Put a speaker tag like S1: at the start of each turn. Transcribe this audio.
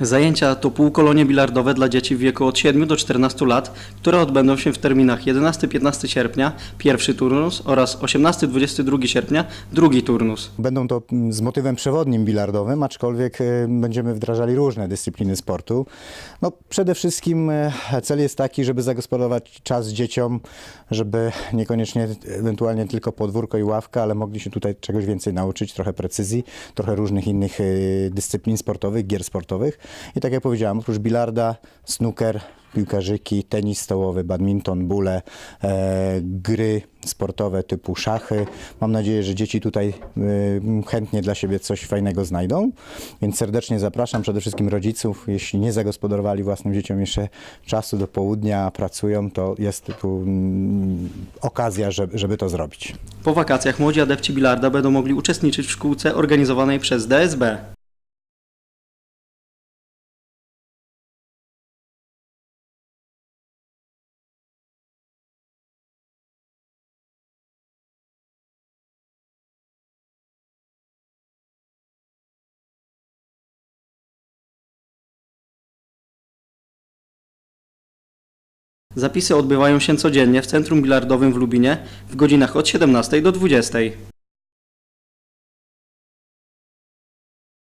S1: Zajęcia to półkolonie bilardowe dla dzieci w wieku od 7 do 14 lat, które odbędą się w terminach 11-15 sierpnia, pierwszy turnus oraz 18-22 sierpnia, drugi turnus.
S2: Będą to mm, z motywem przewodnim bilardowym, aczkolwiek e, będziemy wdrażali różne dyscypliny sportu. No, przede wszystkim e, cel jest taki, żeby zagospodarować czas dzieciom, żeby niekoniecznie ewentualnie tylko podwórko i ławka, ale mogli się tutaj czegoś więcej nauczyć, trochę precyzji, trochę różnych innych e, dyscyplin sportowych, gier sportowych. I tak jak powiedziałem, oprócz bilarda, snooker, piłkarzyki, tenis stołowy, badminton, bóle, e, gry sportowe typu szachy. Mam nadzieję, że dzieci tutaj e, chętnie dla siebie coś fajnego znajdą, więc serdecznie zapraszam przede wszystkim rodziców. Jeśli nie zagospodarowali własnym dzieciom jeszcze czasu do południa, pracują, to jest tu mm, okazja, żeby, żeby to zrobić.
S1: Po wakacjach młodzi adepci bilarda będą mogli uczestniczyć w szkółce organizowanej przez DSB. Zapisy odbywają się codziennie w Centrum Bilardowym w Lubinie w godzinach od 17 do 20.